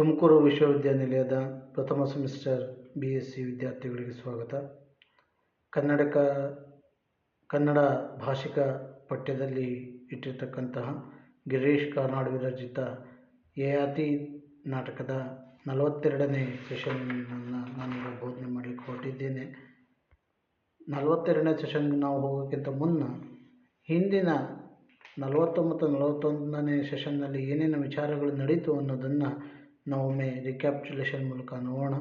ತುಮಕೂರು ವಿಶ್ವವಿದ್ಯಾನಿಲಯದ ಪ್ರಥಮ semester B S C ವಿದ್ಯಾರ್ಥಿಗಳಿಗೆ ಸ್ವಾಗತ. ಕನ್ನಡಕ, ಕನ್ನಡ ಭಾಷಿಕ ಪಠ್ಯದಲ್ಲಿ ಇಟ್ಟಿರ್ತಕ್ಕಂತಹ ಗಿರೀಶ್ ಕಾರ್ನಾಡ್ ವಿರಚಿತ ಯಯಾತಿ ನಾಟಕದ ನಲವತ್ತೆರಡನೇ ಸೆಷನ್ನನ್ನು ನಾನೀಗ ಬೋಧನೆ ಮಾಡಲಿಕ್ಕೆ ಹೊರಟಿದ್ದೇನೆ. ನಲವತ್ತೆರಡನೇ ಸೆಷನ್ಗೆ ನಾವು ಹೋಗೋಕ್ಕಿಂತ ಮುನ್ನ ಹಿಂದಿನ ನಲವತ್ತೊಂಬತ್ತು ನಲವತ್ತೊಂದನೇ ಸೆಷನ್ನಲ್ಲಿ ಏನೇನು ವಿಚಾರಗಳು ನಡೀತು ಅನ್ನೋದನ್ನು ನಾವೊಮ್ಮೆ ರಿಕ್ಯಾಪ್ಚುಲೇಷನ್ ಮೂಲಕ ನೋಡೋಣ.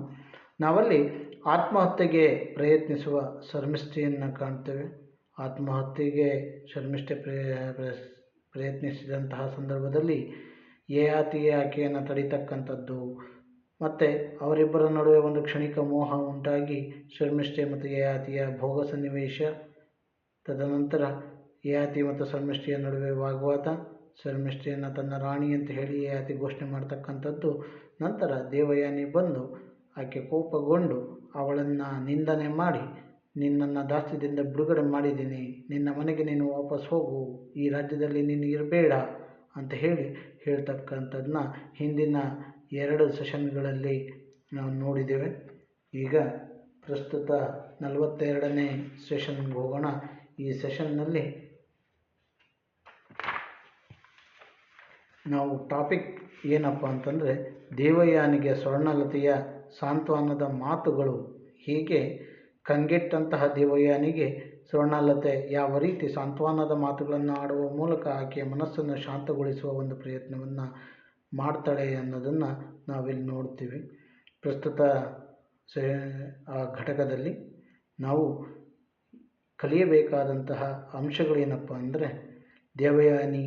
ನಾವಲ್ಲಿ ಆತ್ಮಹತ್ಯೆಗೆ ಪ್ರಯತ್ನಿಸುವ ಶರ್ಮಿಷ್ಠೆಯನ್ನು ಕಾಣ್ತೇವೆ. ಆತ್ಮಹತ್ಯೆಗೆ ಶರ್ಮಿಷ್ಠೆ ಪ್ರಯತ್ನಿಸಿದಂತಹ ಸಂದರ್ಭದಲ್ಲಿ ಯಯಾತಿಯ ಆಕೆಯನ್ನು ತಡಿತಕ್ಕಂಥದ್ದು. ಮತ್ತು ಅವರಿಬ್ಬರ ನಡುವೆ ಒಂದು ಕ್ಷಣಿಕ ಮೋಹ ಉಂಟಾಗಿ ಶರ್ಮಿಷ್ಠೆ ಮತ್ತು ಯಯಾತಿಯ ಭೋಗ ಸನ್ನಿವೇಶ. ತದನಂತರ ಯಯಾತಿ ಮತ್ತು ಶರ್ಮಿಷ್ಠೆಯ ನಡುವೆ ವಾಗ್ವಾದ. ಶರ್ಮಿಷ್ಠೆಯನ್ನು ತನ್ನ ರಾಣಿ ಅಂತ ಹೇಳಿ ಆಕೆ ಘೋಷಣೆ ಮಾಡ್ತಕ್ಕಂಥದ್ದು, ನಂತರ ದೇವಯಾನಿ ಬಂದು ಆಕೆ ಕೋಪಗೊಂಡು, ಅವಳನ್ನು ನಿಂದನೆ ಮಾಡಿ, ನಿನ್ನನ್ನು ದಾಸ್ಯದಿಂದ ಬಿಡುಗಡೆ ಮಾಡಿದ್ದೀನಿ. ನಿನ್ನ ಮನೆಗೆ ನೀನು ವಾಪಸ್ ಹೋಗು. ಈ ರಾಜ್ಯದಲ್ಲಿ ನೀನು ಇರಬೇಡ ಅಂತ ಹೇಳಿ ಹೇಳ್ತಕ್ಕಂಥದ್ದನ್ನ ಹಿಂದಿನ ಎರಡು ಸೆಷನ್ಗಳಲ್ಲಿ ನಾವು ನೋಡಿದ್ದೇವೆ. ಈಗ ಪ್ರಸ್ತುತ ನಲವತ್ತೆರಡನೇ ಸೆಷನ್ಗೆ ಹೋಗೋಣ. ಈ ಸೆಷನ್ನಲ್ಲಿ ನಾವು ಟಾಪಿಕ್ ಏನಪ್ಪ ಅಂತಂದರೆ ದೇವಯಾನಿಗೆ ಸ್ವರ್ಣಲತೆಯ ಸಾಂತ್ವನದ ಮಾತುಗಳು. ಹೀಗೆ ಕಂಗೆಟ್ಟಂತಹ ದೇವಯಾನಿಗೆ ಸ್ವರ್ಣಲತೆ ಯಾವ ರೀತಿ ಸಾಂತ್ವನದ ಮಾತುಗಳನ್ನು ಆಡುವ ಮೂಲಕ ಆಕೆಯ ಮನಸ್ಸನ್ನು ಶಾಂತಗೊಳಿಸುವ ಒಂದು ಪ್ರಯತ್ನವನ್ನು ಮಾಡ್ತಾಳೆ ಅನ್ನೋದನ್ನು ನಾವಿಲ್ಲಿ ನೋಡ್ತೀವಿ. ಪ್ರಸ್ತುತ ಆ ಘಟಕದಲ್ಲಿ ನಾವು ಕಲಿಯಬೇಕಾದಂತಹ ಅಂಶಗಳೇನಪ್ಪ ಅಂದರೆ ದೇವಯಾನಿ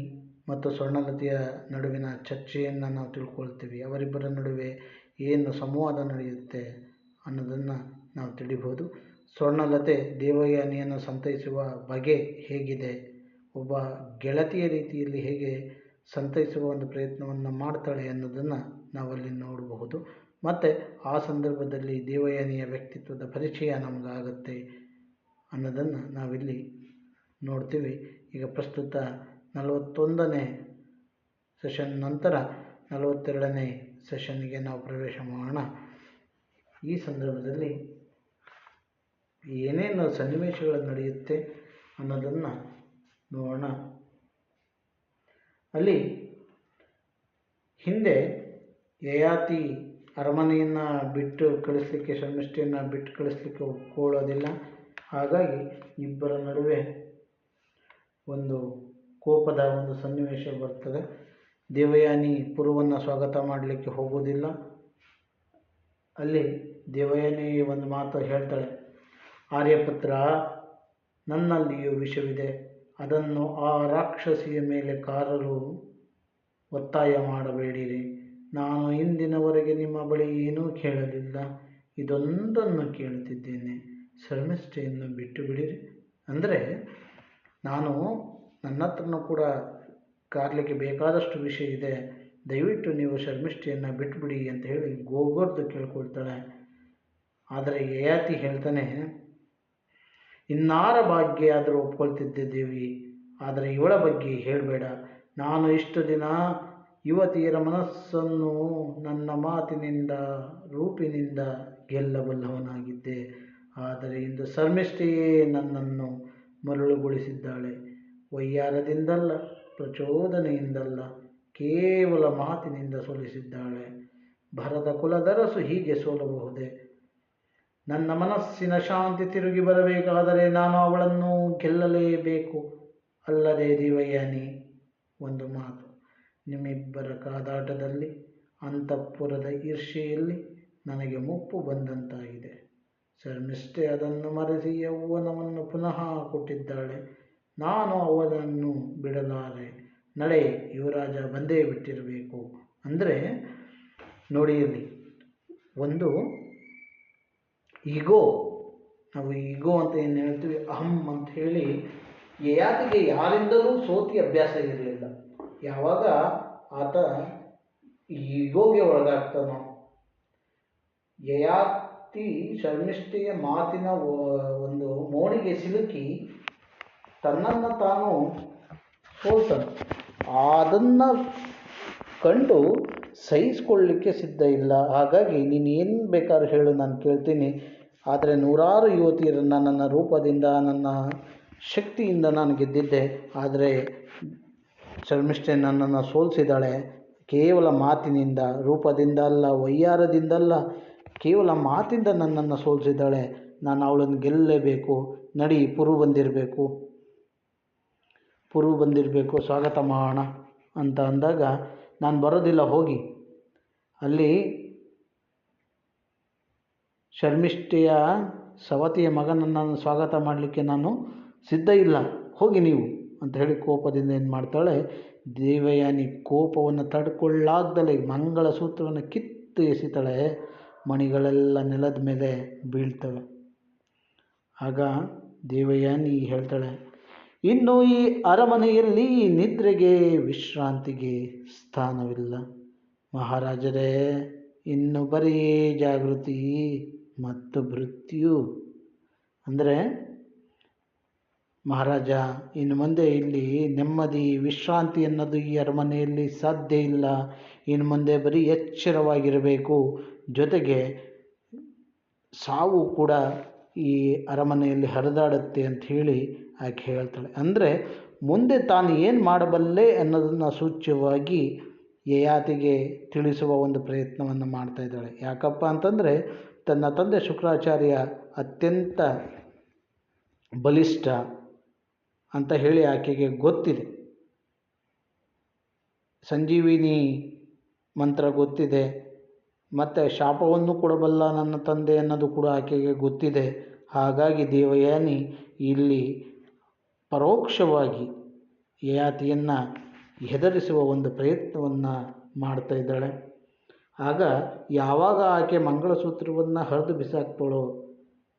ಮತ್ತು ಸ್ವರ್ಣಲತೆಯ ನಡುವಿನ ಚರ್ಚೆಯನ್ನು ನಾವು ತಿಳ್ಕೊಳ್ತೀವಿ. ಅವರಿಬ್ಬರ ನಡುವೆ ಏನು ಸಂವಾದ ನಡೆಯುತ್ತೆ ಅನ್ನೋದನ್ನು ನಾವು ತಿಳಿಬೋದು. ಸ್ವರ್ಣಲತೆ ದೇವಯಾನಿಯನ್ನು ಸಂತೈಸುವ ಬಗೆ ಹೇಗಿದೆ? ಒಬ್ಬ ಗೆಳತಿಯ ರೀತಿಯಲ್ಲಿ ಹೇಗೆ ಸಂತೈಸುವ ಒಂದು ಪ್ರಯತ್ನವನ್ನು ಮಾಡ್ತಾಳೆ ಅನ್ನೋದನ್ನು ನಾವಲ್ಲಿ ನೋಡಬಹುದು. ಮತ್ತು ಆ ಸಂದರ್ಭದಲ್ಲಿ ದೇವಯಾನಿಯ ವ್ಯಕ್ತಿತ್ವದ ಪರಿಚಯ ನಮಗಾಗುತ್ತೆ ಅನ್ನೋದನ್ನು ನಾವಿಲ್ಲಿ ನೋಡ್ತೀವಿ. ಈಗ ಪ್ರಸ್ತುತ ನಲವತ್ತೊಂದನೇ ಸೆಷನ್ ನಂತರ ನಲವತ್ತೆರಡನೇ ಸೆಷನ್ಗೆ ನಾವು ಪ್ರವೇಶ ಮಾಡೋಣ. ಈ ಸಂದರ್ಭದಲ್ಲಿ ಏನೇನು ಸನ್ನಿವೇಶಗಳು ನಡೆಯುತ್ತೆ ಅನ್ನೋದನ್ನು ನೋಡೋಣ. ಅಲ್ಲಿ ಹಿಂದೆ ಯಯಾತಿ ಅರಮನೆಯನ್ನು ಬಿಟ್ಟು ಕಳಿಸ್ಲಿಕ್ಕೆ, ಶರ್ಮಿಷ್ಠೆಯನ್ನು ಬಿಟ್ಟು ಕಳಿಸ್ಲಿಕ್ಕೆ ಒಪ್ಕೊಳ್ಳೋದಿಲ್ಲ. ಹಾಗಾಗಿ ಇಬ್ಬರ ನಡುವೆ ಒಂದು ಕೋಪದ ಒಂದು ಸನ್ನಿವೇಶ ಬರ್ತದೆ. ದೇವಯಾನಿ ಪುರುವನ್ನು ಸ್ವಾಗತ ಮಾಡಲಿಕ್ಕೆ ಹೋಗೋದಿಲ್ಲ. ಅಲ್ಲಿ ದೇವಯಾನಿ ಒಂದು ಮಾತು ಹೇಳ್ತಾಳೆ, ಆರ್ಯಪುತ್ರ, ನನ್ನಲ್ಲಿಯೂ ವಿಷವಿದೆ. ಅದನ್ನು ಆ ರಾಕ್ಷಸಿಯ ಮೇಲೆ ಕಾರರು ಒತ್ತಾಯ ಮಾಡಬೇಡಿರಿ. ನಾನು ಇಂದಿನವರೆಗೆ ನಿಮ್ಮ ಬಳಿ ಏನೂ ಕೇಳಲಿಲ್ಲ. ಇದೊಂದನ್ನು ಕೇಳುತ್ತಿದ್ದೇನೆ. ಶರ್ಮಿಷ್ಠೆಯನ್ನು ಬಿಟ್ಟು ಬಿಡಿರಿ ಅಂದರೆ, ನಾನು ನನ್ನ ಹತ್ರನೂ ಕೂಡ ಕಾರ್ಲಿಕ್ಕೆ ಬೇಕಾದಷ್ಟು ವಿಷಯ ಇದೆ. ದಯವಿಟ್ಟು ನೀವು ಶರ್ಮಿಷ್ಠೆಯನ್ನು ಬಿಟ್ಬಿಡಿ ಅಂತ ಹೇಳಿ ಗೋಗೊರ್ದು ಕೇಳ್ಕೊಳ್ತಾಳೆ. ಆದರೆ ಯಯಾತಿ ಹೇಳ್ತಾನೆ, ಇನ್ನಾರ ಭಾಗ್ಯ ಆದರೂ ಒಪ್ಕೊಳ್ತಿದ್ದೆ ದೇವಿ, ಆದರೆ ಇವಳ ಬಗ್ಗೆ ಹೇಳಬೇಡ. ನಾನು ಇಷ್ಟು ದಿನ ಯುವತಿಯರ ಮನಸ್ಸನ್ನು ನನ್ನ ಮಾತಿನಿಂದ, ರೂಪಿನಿಂದ ಗೆಲ್ಲಬಲ್ಲವನಾಗಿದ್ದೆ. ಆದರೆ ಇಂದು ಶರ್ಮಿಷ್ಠೆಯೇ ನನ್ನನ್ನು ಮರಳುಗೊಳಿಸಿದ್ದಾಳೆ. ವೈಯಾರದಿಂದಲ್ಲ, ಪ್ರಚೋದನೆಯಿಂದಲ್ಲ, ಕೇವಲ ಮಾತಿನಿಂದ ಸೋಲಿಸಿದ್ದಾಳೆ. ಭರದ ಕುಲದರಸು ಹೀಗೆ ಸೋಲಬಹುದೇ? ನನ್ನ ಮನಸ್ಸಿನ ಶಾಂತಿ ತಿರುಗಿ ಬರಬೇಕಾದರೆ ನಾನು ಅವಳನ್ನು ಗೆಲ್ಲಲೇಬೇಕು. ಅಲ್ಲದೆ ದಿವಯ್ಯಾನಿ ಒಂದು ಮಾತು. ನಿಮ್ಮಿಬ್ಬರ ಕಾದಾಟದಲ್ಲಿ, ಅಂತಃಪುರದ ಈರ್ಷೆಯಲ್ಲಿ ನನಗೆ ಮುಪ್ಪು ಬಂದಂತಾಗಿದೆ. ಶರ್ಮಿಷ್ಠೆ ಅದನ್ನು ಮರೆಸಿ, ಯೌವನವನ್ನು ಪುನಃ ಕೊಟ್ಟಿದ್ದಾಳೆ. ನಾನು ಅವನನ್ನು ಬಿಡಲಾರೆ. ನಡೆ, ಯುವರಾಜ, ಬಂದೇ ಬಿಟ್ಟಿರಬೇಕು. ಅಂದರೆ, ನೋಡಿ ಇಲ್ಲಿ. ಒಂದು, ಈಗೋ. ನಾವು ಈಗೋ ಅಂತ ಏನು ಹೇಳ್ತೀವಿ? ಅಹಂ ಅಂತ ಹೇಳಿ ಯಯಾತಿಗೆ ಯಾರಿಂದಲೂ ಸೋತಿ ಅಭ್ಯಾಸ ಇರಲಿಲ್ಲ. ಯಾವಾಗ? ಆತ ಈಗೋಗೆ ಒಳಗಾಗ್ತಾನೋ. ಯಯಾತಿ ಶರ್ಮಿಷ್ಠೆಯ ಮಾತಿನ ಒಂದು ಮೋಡಿಗೆ ಸಿಲುಕಿ ತನ್ನನ್ನು ತಾನು ಸೋಲ್ತಾನೆ. ಅದನ್ನು ಕಂಡು ಸಹಿಸ್ಕೊಳ್ಳಿಕ್ಕೆ ಸಿದ್ಧ ಇಲ್ಲ. ಹಾಗಾಗಿ ನೀನು ಏನು ಬೇಕಾದ್ರೂ ಹೇಳು, ನಾನು ಕೇಳ್ತೀನಿ. ಆದರೆ ನೂರಾರು ಯುವತಿಯರನ್ನು ನನ್ನ ರೂಪದಿಂದ, ನನ್ನ ಶಕ್ತಿಯಿಂದ ನಾನು ಗೆದ್ದಿದ್ದೆ. ಆದರೆ ಶರ್ಮಿಷ್ಠೆ ನನ್ನನ್ನು ಸೋಲಿಸಿದಾಳೆ ಕೇವಲ ಮಾತಿನಿಂದ, ರೂಪದಿಂದ ಅಲ್ಲ, ವೈಯಾರದಿಂದಲ್ಲ, ಕೇವಲ ಮಾತಿಂದ ನನ್ನನ್ನು ಸೋಲಿಸಿದ್ದಾಳೆ ನಾನು ಅವಳನ್ನು ಗೆಲ್ಲಲೇಬೇಕು ನಡಿ ಪುರು ಬಂದಿರಬೇಕು. ಪುರು ಬಂದಿರಬೇಕು, ಸ್ವಾಗತ ಮಾಡೋಣ ಅಂತ ಅಂದಾಗ ನಾನು ಬರೋದಿಲ್ಲ, ಹೋಗಿ. ಅಲ್ಲಿ ಶರ್ಮಿಷ್ಠೆಯ ಸವತಿಯ ಮಗನನ್ನು ಸ್ವಾಗತ ಮಾಡಲಿಕ್ಕೆ ನಾನು ಸಿದ್ಧ ಇಲ್ಲ, ಹೋಗಿ ನೀವು ಅಂತ ಹೇಳಿ ಕೋಪದಿಂದ ಏನು ಮಾಡ್ತಾಳೆ ದೇವಯಾನಿ ಕೋಪವನ್ನು ತಡ್ಕೊಳ್ಳಾಗ್ದಲೇ ಮಂಗಳಸೂತ್ರವನ್ನು ಕಿತ್ತು ಎಸಿತಾಳೆ, ಮಣಿಗಳೆಲ್ಲ ನೆಲದ ಮೇಲೆ ಬೀಳ್ತವೆ. ಆಗ ದೇವಯಾನಿ ಹೇಳ್ತಾಳೆ ಇನ್ನು ಈ ಅರಮನೆಯಲ್ಲಿ ನಿದ್ರೆಗೆ ವಿಶ್ರಾಂತಿಗೆ ಸ್ಥಾನವಿಲ್ಲ. ಮಹಾರಾಜರೇ, ಇನ್ನು ಬರೀ ಜಾಗೃತಿ ಮತ್ತು ಮೃತ್ಯು ಅಂದರೆ, ಮಹಾರಾಜ, ಇನ್ನು ಮುಂದೆ ಇಲ್ಲಿ ನೆಮ್ಮದಿ, ವಿಶ್ರಾಂತಿ ಅನ್ನೋದು ಈ ಅರಮನೆಯಲ್ಲಿ ಸಾಧ್ಯ ಇಲ್ಲ. ಇನ್ನು ಮುಂದೆ ಬರೀ ಎಚ್ಚರವಾಗಿರಬೇಕು. ಜೊತೆಗೆ, ಸಾವು ಕೂಡ ಈ ಅರಮನೆಯಲ್ಲಿ ಹರಿದಾಡುತ್ತೆ ಅಂತ ಹೇಳಿ ಆಕೆ ಹೇಳ್ತಾಳೆ, ಅಂದರೆ ಮುಂದೆ ತಾನು ಏನು ಮಾಡಬಲ್ಲೆ ಅನ್ನೋದನ್ನು ಸೂಚ್ಯವಾಗಿ ಯಯಾತಿಗೆ ತಿಳಿಸುವ ಒಂದು ಪ್ರಯತ್ನವನ್ನು ಮಾಡ್ತಾ ಇದ್ದಾಳೆ. ಯಾಕಪ್ಪ ಅಂತಂದರೆ ತನ್ನ ತಂದೆ ಶುಕ್ರಾಚಾರ್ಯ ಅತ್ಯಂತ ಬಲಿಷ್ಠ ಅಂತ ಹೇಳಿ ಆಕೆಗೆ ಗೊತ್ತಿದೆ. ಸಂಜೀವಿನಿ ಮಂತ್ರ ಗೊತ್ತಿದೆ, ಮತ್ತು ಶಾಪವನ್ನು ಕೊಡಬಲ್ಲ ನನ್ನ ತಂದೆ ಅನ್ನೋದು ಕೂಡ ಆಕೆಗೆ ಗೊತ್ತಿದೆ. ಹಾಗಾಗಿ ದೇವಯಾನಿ ಇಲ್ಲಿ ಪರೋಕ್ಷವಾಗಿ ಯಯಾತಿಯನ್ನು ಹೆದರಿಸುವ ಒಂದು ಪ್ರಯತ್ನವನ್ನು ಮಾಡ್ತಾ ಇದ್ದಾಳೆ. ಆಗ ಯಾವಾಗ ಆಕೆ ಮಂಗಳಸೂತ್ರವನ್ನು ಹರಿದು ಬಿಸಾಕ್ತಾಳೋ,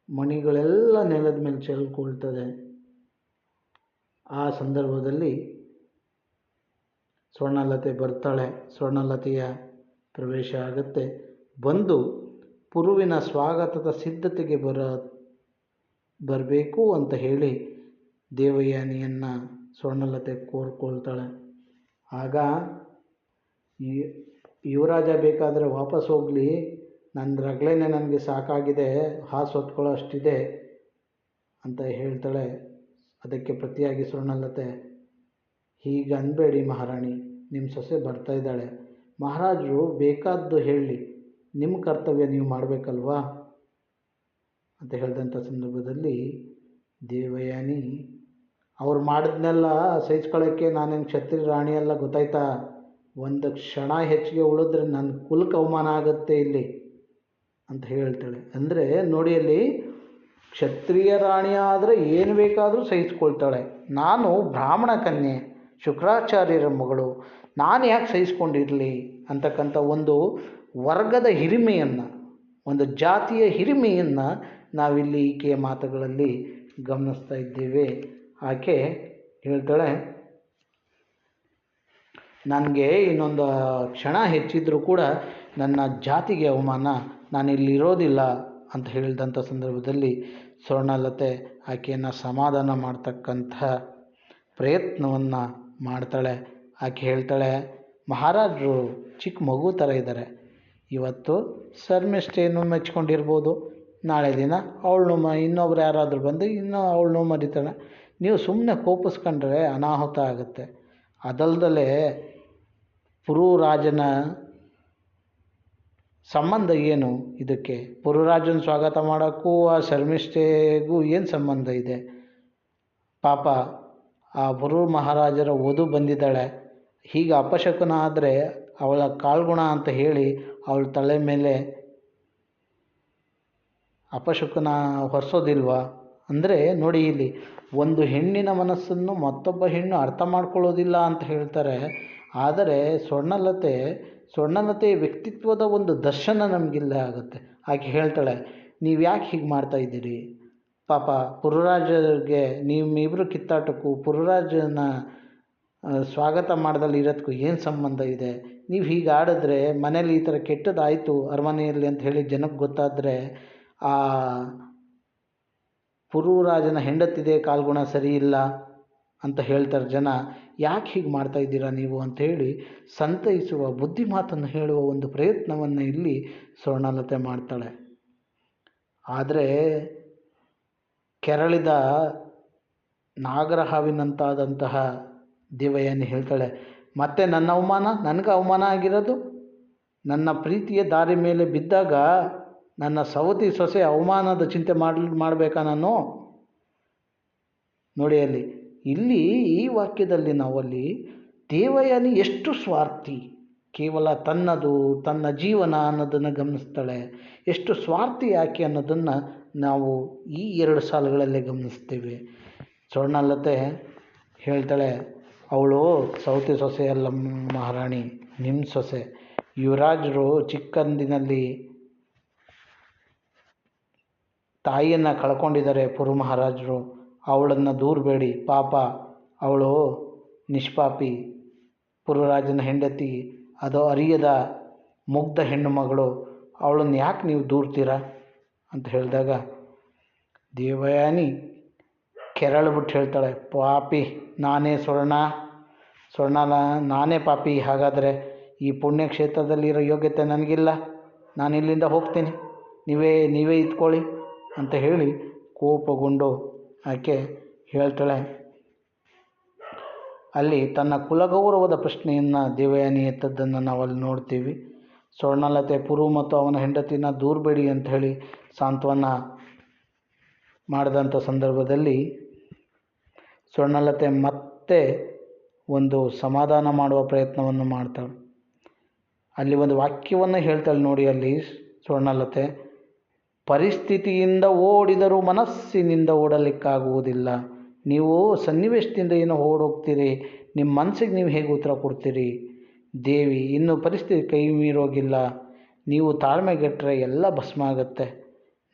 ಮಣಿಗಳೆಲ್ಲ ನೆಲದ ಮೇಲೆ ಚೆಲ್ಕೊಳ್ತದೆ. ಆ ಸಂದರ್ಭದಲ್ಲಿ ಸ್ವರ್ಣಲತೆ ಬರ್ತಾಳೆ. ಸ್ವರ್ಣಲತೆಯ ಪ್ರವೇಶ ಆಗುತ್ತೆ. ಬಂದು ಪುರುವಿನ ಸ್ವಾಗತದ ಸಿದ್ಧತೆಗೆ ಬರ, ಬರಬೇಕು ಅಂತ ಹೇಳಿ ದೇವಯಾನಿಯನ್ನು ಸ್ವರ್ಣಲತೆ ಕೋರ್ಕೊಳ್ತಾಳೆ. ಆಗ ಯುವರಾಜ ಬೇಕಾದರೆ ವಾಪಸ್ ಹೋಗಲಿ ನನ್ನ ರಗಳೆನೇ ನನಗೆ ಸಾಕಾಗಿದೆ, ಹಾಸು ಹೊತ್ಕೊಳ್ಳೋ ಅಷ್ಟಿದೆ ಅಂತ ಹೇಳ್ತಾಳೆ. ಅದಕ್ಕೆ ಪ್ರತಿಯಾಗಿ ಸ್ವರ್ಣಲತೆ ಹೀಗೆ ಅನ್ಬೇಡಿ ಮಹಾರಾಣಿ ನಿಮ್ಮ ಸೊಸೆ ಬರ್ತಾ ಇದ್ದಾಳೆ. ಮಹಾರಾಜರು ಬೇಕಾದ್ದು ಹೇಳಿ ನಿಮ್ಮ ಕರ್ತವ್ಯ ನೀವು ಮಾಡಬೇಕಲ್ವಾ? ಅಂತ ಹೇಳಿದಂಥ ಸಂದರ್ಭದಲ್ಲಿ ದೇವಯಾನಿ ಅವ್ರು ಮಾಡಿದ್ನೆಲ್ಲ ಸಹಿಸ್ಕೊಳ್ಳೋಕ್ಕೆ ನಾನೇನು ಕ್ಷತ್ರಿ ರಾಣಿ ಅಲ್ಲ ಗೊತ್ತಾಯ್ತಾ? ಒಂದು ಕ್ಷಣ ಹೆಚ್ಚಿಗೆ ಉಳಿದ್ರೆ ನನ್ನ ಕುಲಕ್ಕೆ ಅವಮಾನ ಆಗುತ್ತೆ ಇಲ್ಲಿ ಅಂತ ಹೇಳ್ತಾಳೆ. ಅಂದರೆ ನೋಡಿ ಅಲ್ಲಿ ಕ್ಷತ್ರಿಯ ರಾಣಿ ಆದರೆ ಏನು ಬೇಕಾದರೂ ಸಹಿಸ್ಕೊಳ್ತಾಳೆ. ನಾನು ಬ್ರಾಹ್ಮಣ ಕನ್ಯೆ, ಶುಕ್ರಾಚಾರ್ಯರ ಮಗಳು, ನಾನು ಯಾಕೆ ಸಹಿಸ್ಕೊಂಡಿರಲಿ? ಅಂತಕ್ಕಂಥ ಒಂದು ವರ್ಗದ ಹಿರಿಮೆಯನ್ನು, ಒಂದು ಜಾತಿಯ ಹಿರಿಮೆಯನ್ನು ನಾವಿಲ್ಲಿ ಈಕೆಯ ಮಾತುಗಳಲ್ಲಿ ಗಮನಿಸ್ತಾ ಇದ್ದೇವೆ. ಆಕೆ ಹೇಳ್ತಾಳೆ, ನನಗೆ ಇನ್ನೊಂದು ಕ್ಷಣ ಹೆಚ್ಚಿದ್ರೂ ಕೂಡ ನನ್ನ ಜಾತಿಗೆ ಅವಮಾನ. ನಾನಿಲ್ಲಿರೋದಿಲ್ಲ, ಅಂತ ಹೇಳಿದಂಥ ಸಂದರ್ಭದಲ್ಲಿ ಸ್ವರ್ಣಲತೆ ಆಕೆಯನ್ನು ಸಮಾಧಾನ ಮಾಡ್ತಕ್ಕಂಥ ಪ್ರಯತ್ನವನ್ನು ಮಾಡ್ತಾಳೆ. ಆಕೆ ಹೇಳ್ತಾಳೆ, ಮಹಾರಾಜರು ಚಿಕ್ಕ ಮಗು ಥರ ಇದ್ದಾರೆ. ಇವತ್ತು ಶರ್ಮಿಷ್ಠೆಯನ್ನು ಮೆಚ್ಕೊಂಡಿರ್ಬೋದು. ನಾಳೆ ದಿನ ಅವಳು ಮ ಇನ್ನೊಬ್ರು ಯಾರಾದರೂ ಬಂದು ಇನ್ನೂ ಅವಳನ್ನು ಮರಿತಾಳೆ. ನೀವು ಸುಮ್ಮನೆ ಕೋಪಿಸ್ಕೊಂಡ್ರೆ ಅನಾಹುತ ಆಗುತ್ತೆ. ಅದಲ್ದಲೇ ಪುರುರಾಜನ ಸಂಬಂಧ ಏನು ಇದಕ್ಕೆ? ಪುರುರಾಜನ ಸ್ವಾಗತ ಮಾಡೋಕ್ಕೂ ಆ ಶರ್ಮಿಷ್ಠೆಗೂ ಏನು ಸಂಬಂಧ ಇದೆ? ಪಾಪ ಆ ಪುರು ಮಹಾರಾಜರ ಓದು ಬಂದಿದ್ದಾಳೆ. ಹೀಗೆ ಅಪಶಕುನ ಆದರೆ ಅವಳ ಕಾಳ್ಗುಣ ಅಂತ ಹೇಳಿ ಅವಳ ತಲೆ ಮೇಲೆ ಅಪಶಕುನ ಹೊರಿಸೋದಿಲ್ವಾ? ಅಂದರೆ ನೋಡಿ ಇಲ್ಲಿ, ಒಂದು ಹೆಣ್ಣಿನ ಮನಸ್ಸನ್ನು ಮತ್ತೊಬ್ಬ ಹೆಣ್ಣು ಅರ್ಥ ಮಾಡ್ಕೊಳ್ಳೋದಿಲ್ಲ ಅಂತ ಹೇಳ್ತಾರೆ. ಆದರೆ ಸ್ವರ್ಣಲತೆ, ಸ್ವರ್ಣಲತೆಯ ವ್ಯಕ್ತಿತ್ವದ ಒಂದು ದರ್ಶನ ನಮಗಿಲ್ಲ ಆಗುತ್ತೆ. ಆಕೆ ಹೇಳ್ತಾಳೆ, ನೀವು ಯಾಕೆ ಹೀಗೆ ಮಾಡ್ತಾ ಇದ್ದೀರಿ? ಪಾಪ ಪುರುರಾಜರಿಗೆ ನಿಮ್ಮಿಬ್ಬರು ಕಿತ್ತಾಟಕ್ಕೂ, ಪುರುರಾಜನ ಸ್ವಾಗತ ಮಾಡ್ದಲ್ಲಿ ಇರೋದಕ್ಕೂ ಏನು ಸಂಬಂಧ ಇದೆ? ನೀವು ಹೀಗೆ ಆಡಿದ್ರೆ ಮನೇಲಿ ಈ ಥರ ಕೆಟ್ಟದಾಯಿತು ಅರಮನೆಯಲ್ಲಿ ಅಂತ ಹೇಳಿ ಜನಕ್ಕೆ ಗೊತ್ತಾದರೆ, ಆ ಪುರುರಾಜನ ಹೆಂಡತಿದೆ ಕಾಲ್ಗುಣ ಸರಿ ಇಲ್ಲ ಅಂತ ಹೇಳ್ತಾರೆ ಜನ. ಯಾಕೆ ಹೀಗೆ ಮಾಡ್ತಾ ಇದ್ದೀರಾ ನೀವು ಅಂತ ಹೇಳಿ ಸಂತೈಸುವ, ಬುದ್ಧಿ ಮಾತನ್ನು ಹೇಳುವ ಒಂದು ಪ್ರಯತ್ನವನ್ನು ಇಲ್ಲಿ ಸ್ವರ್ಣಲತೆ ಮಾಡ್ತಾಳೆ. ಆದರೆ ಕೆರಳಿದ ನಾಗರಹಾವಿನಂತಾದಂತಹ ದಿವೆಯನ್ನು ಹೇಳ್ತಾಳೆ, ಮತ್ತೆ ನನ್ನ ಅವಮಾನ? ನನಗೆ ಅವಮಾನ ಆಗಿರೋದು? ನನ್ನ ಪ್ರೀತಿಯ ದಾರಿ ಮೇಲೆ ಬಿದ್ದಾಗ ನನ್ನ ಸವತಿ ಸೊಸೆ ಅವಮಾನದ ಚಿಂತೆ ಮಾಡ್ಲಿ ಮಾಡಬೇಕಾ ನಾನು? ನೋಡಿ ಅಲ್ಲಿ, ಇಲ್ಲಿ ಈ ವಾಕ್ಯದಲ್ಲಿ ನಾವಲ್ಲಿ ದೇವಯಾನಿ ಎಷ್ಟು ಸ್ವಾರ್ಥಿ? ಕೇವಲ ತನ್ನದು, ತನ್ನ ಜೀವನ ಅನ್ನೋದನ್ನು ಗಮನಿಸ್ತಾಳೆ. ಎಷ್ಟು ಸ್ವಾರ್ಥಿ ಯಾಕೆ ಅನ್ನೋದನ್ನು ನಾವು ಈ ಎರಡು ಸಾಲುಗಳಲ್ಲೇ ಗಮನಿಸ್ತೇವೆ. ಸ್ವರ್ಣಲತೆ ಹೇಳ್ತಾಳೆ, ಅವಳು ಸೌತಿ ಸೊಸೆ ಅಲ್ಲ ಮಹಾರಾಣಿ ನಿಮ್ಮ ಸೊಸೆ. ಯುವರಾಜರು ಚಿಕ್ಕಂದಿನಲ್ಲಿ ತಾಯಿಯನ್ನು ಕಳ್ಕೊಂಡಿದ್ದಾರೆ ಪುರು ಮಹಾರಾಜರು. ಅವಳನ್ನು ದೂರಬೇಡಿ ಪಾಪ, ಅವಳು ನಿಷ್ಪಾಪಿ. ಪುರುರಾಜನ ಹೆಂಡತಿ, ಅದು ಅರಿಯದ ಮುಗ್ಧ ಹೆಣ್ಣು ಮಗಳು. ಅವಳನ್ನು ಯಾಕೆ ನೀವು ದೂರ್ತೀರ? ಅಂತ ಹೇಳಿದಾಗ, ದೇವಯಾನಿ ಕೆರಳ್ಬಿಟ್ಟು ಹೇಳ್ತಾಳೆ, ಪಾಪಿ, ನಾನೇ ಸ್ವರ್ಣ. ಸ್ವರ್ಣ ನಾನೇ ಪಾಪಿ. ಹಾಗಾದರೆ ಈ ಪುಣ್ಯಕ್ಷೇತ್ರದಲ್ಲಿರೋ ಯೋಗ್ಯತೆ ನನಗಿಲ್ಲ. ನಾನು ಇಲ್ಲಿಂದ ಹೋಗ್ತೀನಿ. ನೀವೇ ನೀವೇ ಇದ್ಕೊಳ್ಳಿ. ಅಂತ ಹೇಳಿ ಕೋಪಗೊಂಡು ಆಕೆ ಹೇಳ್ತಾಳೆ, ಅಲ್ಲಿ ತನ್ನ ಕುಲಗೌರವದ ಪ್ರಶ್ನೆಯನ್ನು ದೇವಯಾನಿ ಎತ್ತದ್ದನ್ನು ನಾವಲ್ಲಿ ನೋಡ್ತೀವಿ. ಸ್ವರ್ಣಲತೆ, ಪುರು ಮತ್ತು ಅವನ ಹೆಂಡತಿನ ದೂರಬೇಡಿ ಅಂತ ಹೇಳಿ ಸಾಂತ್ವನ ಮಾಡಿದಂಥ ಸಂದರ್ಭದಲ್ಲಿ ಸ್ವರ್ಣಲತೆ ಮತ್ತೆ ಒಂದು ಸಮಾಧಾನ ಮಾಡುವ ಪ್ರಯತ್ನವನ್ನು ಮಾಡ್ತಾಳೆ. ಅಲ್ಲಿ ಒಂದು ವಾಕ್ಯವನ್ನು ಹೇಳ್ತಾಳೆ ನೋಡಿ ಅಲ್ಲಿ ಸ್ವರ್ಣಲತೆ. ಪರಿಸ್ಥಿತಿಯಿಂದ ಓಡಿದರೂ ಮನಸ್ಸಿನಿಂದ ಓಡಲಿಕ್ಕಾಗುವುದಿಲ್ಲ. ನೀವು ಸನ್ನಿವೇಶದಿಂದ ಏನೋ ಓಡೋಗ್ತೀರಿ? ನಿಮ್ಮ ಮನಸ್ಸಿಗೆ ನೀವು ಹೇಗೆ ಉತ್ತರ ಕೊಡ್ತೀರಿ? ದೇವಿ, ಇನ್ನೂ ಪರಿಸ್ಥಿತಿ ಕೈ ಮೀರೋಗಿಲ್ಲ. ನೀವು ತಾಳ್ಮೆಗೆಟ್ಟರೆ ಎಲ್ಲ ಭಸ್ಮ ಆಗುತ್ತೆ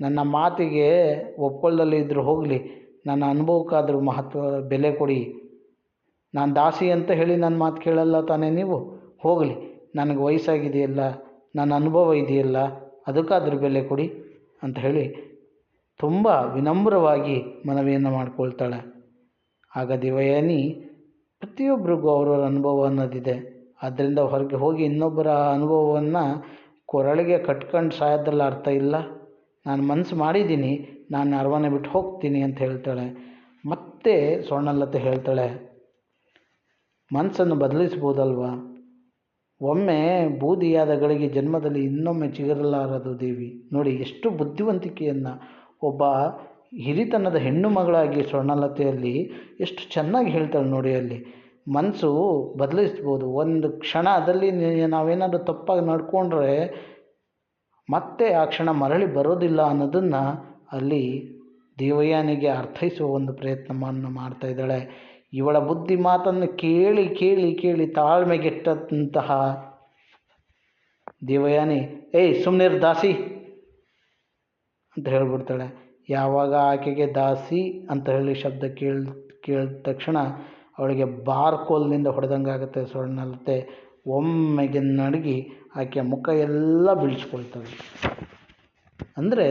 ನನ್ನ ಮಾತಿಗೆ ಒಪ್ಪಳದಲ್ಲಿ ಇದ್ದರೂ ಹೋಗಲಿ. ನನ್ನ ಅನುಭವಕ್ಕಾದರೂ ಮಹತ್ವ, ಬೆಲೆ ಕೊಡಿ. ನಾನು ದಾಸಿ ಅಂತ ಹೇಳಿ ನನ್ನ ಮಾತು ಕೇಳಲ್ಲ ತಾನೇ ನೀವು? ಹೋಗಲಿ. ನನಗೆ ವಯಸ್ಸಾಗಿದೆಯಲ್ಲ? ನನ್ನ ಅನುಭವ ಇದೆಯಲ್ಲ? ಅದಕ್ಕಾದರೂ ಬೆಲೆ ಕೊಡಿ. ಅಂತ ಹೇಳಿ ತುಂಬ ವಿನಮ್ರವಾಗಿ ಮನವಿಯನ್ನು ಮಾಡಿಕೊಳ್ತಾಳೆ. ಆಗ ದಿವಯಾನಿ ಪ್ರತಿಯೊಬ್ಬರಿಗೂ ಅವರವರ ಅನುಭವ ಅನ್ನೋದಿದೆ. ಆದ್ದರಿಂದ ಹೊರಗೆ ಹೋಗಿ ಇನ್ನೊಬ್ಬರ ಅನುಭವವನ್ನು ಕೊರಳಿಗೆ ಕಟ್ಕೊಂಡು ಸಾಯೋದ್ರಲ್ಲಿ ಅರ್ಥ ಇಲ್ಲ. ನಾನು ಮನಸ್ಸು ಮಾಡಿದ್ದೀನಿ, ನಾನು ಅರಮನೆ ಬಿಟ್ಟು ಹೋಗ್ತೀನಿ ಅಂತ ಹೇಳ್ತಾಳೆ. ಮತ್ತೆ ಸ್ವರ್ಣಲತೆ ಹೇಳ್ತಾಳೆ ಮನಸ್ಸನ್ನು ಬದಲಿಸ್ಬೋದಲ್ವಾ? ಒಮ್ಮೆ ಬೂದಿಯಾದ ಗಳಿಗೆ ಜನ್ಮದಲ್ಲಿ ಇನ್ನೊಮ್ಮೆ ಚಿಗರಲಾರದು ದೇವಿ. ನೋಡಿ, ಎಷ್ಟು ಬುದ್ಧಿವಂತಿಕೆಯನ್ನು. ಒಬ್ಬ ಹಿರಿತನದ ಹೆಣ್ಣು ಮಗಳಾಗಿ ಸ್ವರ್ಣಲತೆಯಲ್ಲಿ ಎಷ್ಟು ಚೆನ್ನಾಗಿ ಹೇಳ್ತಾಳೆ ನೋಡಿ ಅಲ್ಲಿ. ಮನಸ್ಸು ಬದಲಿಸ್ಬೋದು. ಒಂದು ಕ್ಷಣ ಕ್ಷಣದಲ್ಲಿ ನಾವೇನಾದರೂ ತಪ್ಪಾಗಿ ನಡ್ಕೊಂಡ್ರೆ ಮತ್ತೆ ಆ ಕ್ಷಣ ಮರಳಿ ಬರೋದಿಲ್ಲ ಅನ್ನೋದನ್ನು ಅಲ್ಲಿ ದೇವಯಾನಿಗೆ ಅರ್ಥೈಸುವ ಒಂದು ಪ್ರಯತ್ನವನ್ನು ಮಾಡ್ತಾ ಇದ್ದಾಳೆ. ಇವಳ ಬುದ್ಧಿ ಮಾತನ್ನು ಕೇಳಿ ಕೇಳಿ ಕೇಳಿ ತಾಳ್ಮೆಗೆಟ್ಟಂತಹ ದೇವಯಾನಿ, ಏಯ್ ಸುಮ್ಮನಿರು ದಾಸಿ ಅಂತ ಹೇಳ್ಬಿಡ್ತಾಳೆ. ಯಾವಾಗ ಆಕೆಗೆ ದಾಸಿ ಅಂತ ಹೇಳಿ ಶಬ್ದ ಕೇಳಿ, ಕೇಳಿದ ತಕ್ಷಣ ಅವಳಿಗೆ ಬಾರ್ಕೋಲ್ನಿಂದ ಹೊಡೆದಂಗಾಗುತ್ತೆ ಸ್ವರ್ಣಲತೆ. ಒಮ್ಮೆಗೆ ನಡಗಿ ಆಕೆಯ ಮುಖ ಎಲ್ಲ ಬೀಳಿಸ್ಕೊಳ್ತಾಳೆ ಅಂದರೆ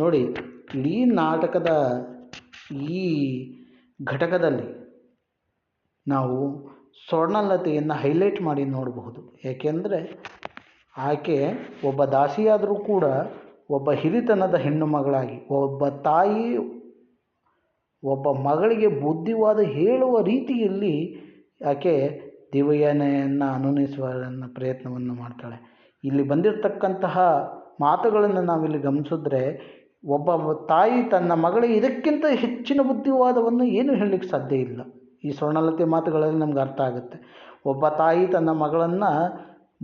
ನೋಡಿ, ಇಡೀ ನಾಟಕದ ಈ ಘಟಕದಲ್ಲಿ ನಾವು ಸ್ವರ್ಣಲತೆಯನ್ನು ಹೈಲೈಟ್ ಮಾಡಿ ನೋಡಬಹುದು. ಏಕೆಂದರೆ ಆಕೆ ಒಬ್ಬ ದಾಸಿಯಾದರೂ ಕೂಡ ಒಬ್ಬ ಹಿರಿತನದ ಹೆಣ್ಣು ಮಗಳಾಗಿ, ಒಬ್ಬ ತಾಯಿ ಒಬ್ಬ ಮಗಳಿಗೆ ಬುದ್ಧಿವಾದ ಹೇಳುವ ರೀತಿಯಲ್ಲಿ ಆಕೆ ದೇವಯಾನೆಯನ್ನು ಅನುನಿಸುವ ಪ್ರಯತ್ನವನ್ನು ಮಾಡ್ತಾಳೆ. ಇಲ್ಲಿ ಬಂದಿರತಕ್ಕಂತಹ ಮಾತುಗಳನ್ನು ನಾವಿಲ್ಲಿ ಗಮನಿಸಿದ್ರೆ ಒಬ್ಬ ತಾಯಿ ತನ್ನ ಮಗಳಿಗೆ ಇದಕ್ಕಿಂತ ಹೆಚ್ಚಿನ ಬುದ್ಧಿವಾದವನ್ನು ಏನು ಹೇಳಲಿಕ್ಕೆ ಸಾಧ್ಯ ಇಲ್ಲ. ಈ ಸ್ವರ್ಣಲತೆ ಮಾತುಗಳಲ್ಲಿ ನಮ್ಗೆ ಅರ್ಥ ಆಗುತ್ತೆ. ಒಬ್ಬ ತಾಯಿ ತನ್ನ ಮಗಳನ್ನು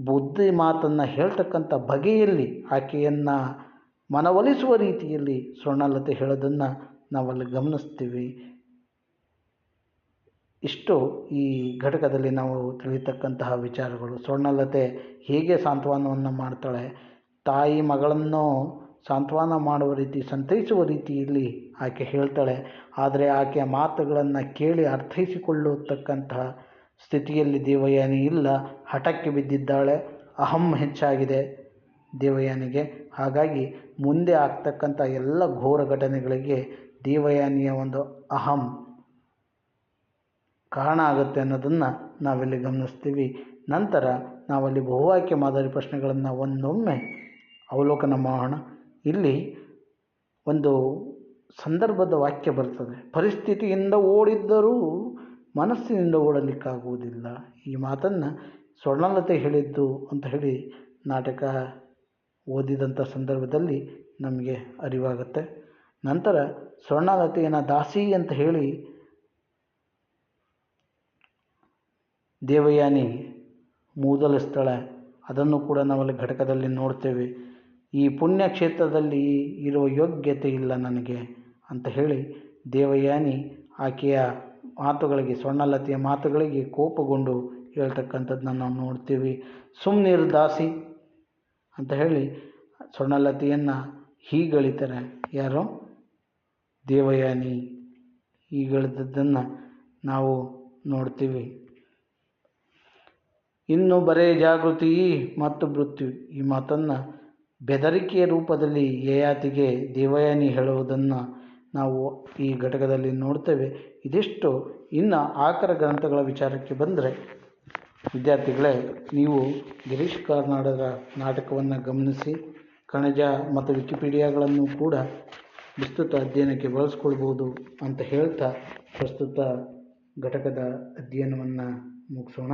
ಬುದ್ಧಿ ಮಾತನ್ನು ಹೇಳ್ತಕ್ಕಂಥ ಬಗೆಯಲ್ಲಿ ಆಕೆಯನ್ನು ಮನವೊಲಿಸುವ ರೀತಿಯಲ್ಲಿ ಸ್ವರ್ಣಲತೆ ಹೇಳೋದನ್ನು ನಾವಲ್ಲಿ ಗಮನಿಸ್ತೀವಿ. ಇಷ್ಟು ಈ ಘಟಕದಲ್ಲಿ ನಾವು ತಿಳಿತಕ್ಕಂತಹ ವಿಚಾರಗಳು. ಸ್ವರ್ಣಲತೆ ಹೇಗೆ ಸಾಂತ್ವನವನ್ನು ಮಾಡ್ತಾಳೆ, ತಾಯಿ ಮಗಳನ್ನು ಸಾಂತ್ವನ ಮಾಡುವ ರೀತಿ, ಸಂತೈಸುವ ರೀತಿಯಲ್ಲಿ ಆಕೆ ಹೇಳ್ತಾಳೆ. ಆದರೆ ಆಕೆಯ ಮಾತುಗಳನ್ನು ಕೇಳಿ ಅರ್ಥೈಸಿಕೊಳ್ಳತಕ್ಕಂತಹ ಸ್ಥಿತಿಯಲ್ಲಿ ದೇವಯಾನಿ ಇಲ್ಲ. ಹಠಕ್ಕೆ ಬಿದ್ದಿದ್ದಾಳೆ. ಅಹಂ ಹೆಚ್ಚಾಗಿದೆ ದೇವಯಾನಿಗೆ. ಹಾಗಾಗಿ ಮುಂದೆ ಆಗ್ತಕ್ಕಂಥ ಎಲ್ಲ ಘೋರ ಘಟನೆಗಳಿಗೆ ದೇವಯಾನಿಯ ಒಂದು ಅಹಂ ಕಾರಣ ಆಗುತ್ತೆ ಅನ್ನೋದನ್ನು ನಾವಿಲ್ಲಿ ಗಮನಿಸ್ತೀವಿ. ನಂತರ ನಾವಲ್ಲಿ ಬಹುವಾಕ್ಯ ಮಾದರಿ ಪ್ರಶ್ನೆಗಳನ್ನು ಒಂದೊಮ್ಮೆ ಅವಲೋಕನ ಮಾಡೋಣ. ಇಲ್ಲಿ ಒಂದು ಸಂದರ್ಭದ ವಾಕ್ಯ ಬರ್ತದೆ. ಪರಿಸ್ಥಿತಿಯಿಂದ ಓಡಿದ್ದರೂ ಮನಸ್ಸಿನಿಂದ ಓಡಲಿಕ್ಕಾಗುವುದಿಲ್ಲ. ಈ ಮಾತನ್ನು ಸ್ವರ್ಣಲತೆ ಹೇಳಿದ್ದು ಅಂತ ಹೇಳಿ ನಾಟಕ ಓದಿದಂಥ ಸಂದರ್ಭದಲ್ಲಿ ನಮಗೆ ಅರಿವಾಗುತ್ತೆ. ನಂತರ ಸ್ವರ್ಣಲತೆಯನ್ನು ದಾಸಿ ಅಂತ ಹೇಳಿ ದೇವಯಾನಿ ಮೂದಲ ಸ್ಥಳ, ಅದನ್ನು ಕೂಡ ನಾವಲ್ಲಿ ಘಟಕದಲ್ಲಿ ನೋಡ್ತೇವೆ. ಈ ಪುಣ್ಯಕ್ಷೇತ್ರದಲ್ಲಿ ಇರುವ ಯೋಗ್ಯತೆ ಇಲ್ಲ ನನಗೆ ಅಂತ ಹೇಳಿ ದೇವಯಾನಿ ಆಕೆಯ ಮಾತುಗಳಿಗೆ, ಸ್ವರ್ಣಲತೆಯ ಮಾತುಗಳಿಗೆ ಕೋಪಗೊಂಡು ಹೇಳ್ತಕ್ಕಂಥದ್ದನ್ನ ನಾವು ನೋಡ್ತೀವಿ. ಸುಮ್ಮನಿರು ದಾಸಿ ಅಂತ ಹೇಳಿ ಸ್ವರ್ಣಲತೆಯನ್ನು ಹೀಗಳಿತಾರೆ. ಯಾರು? ದೇವಯಾನಿ ಹೀಗಳಿದ್ದನ್ನು ನಾವು ನೋಡ್ತೀವಿ. ಇನ್ನು ಬರೇ ಜಾಗೃತಿ ಮತ್ತು ಮೃತ್ಯು ಈ ಮಾತನ್ನು ಬೆದರಿಕೆಯ ರೂಪದಲ್ಲಿ ಯಯಾತಿಗೆ ದೇವಯಾನಿ ಹೇಳುವುದನ್ನು ನಾವು ಈ ಘಟಕದಲ್ಲಿ ನೋಡ್ತೇವೆ. ಇದಿಷ್ಟು. ಇನ್ನು ಆಕರ ಗ್ರಂಥಗಳ ವಿಚಾರಕ್ಕೆ ಬಂದರೆ, ವಿದ್ಯಾರ್ಥಿಗಳೇ, ನೀವು ಗಿರೀಶ್ ಕಾರ್ನಾಡರ ನಾಟಕವನ್ನು ಗಮನಿಸಿ ಕಣಜ ಮತ್ತು ವಿಕಿಪೀಡಿಯಾಗಳನ್ನು ಕೂಡ ವಿಸ್ತೃತ ಅಧ್ಯಯನಕ್ಕೆ ಬಳಸ್ಕೊಳ್ಬೋದು ಅಂತ ಹೇಳ್ತಾ ಪ್ರಸ್ತುತ ಘಟಕದ ಅಧ್ಯಯನವನ್ನು ಮುಗಿಸೋಣ.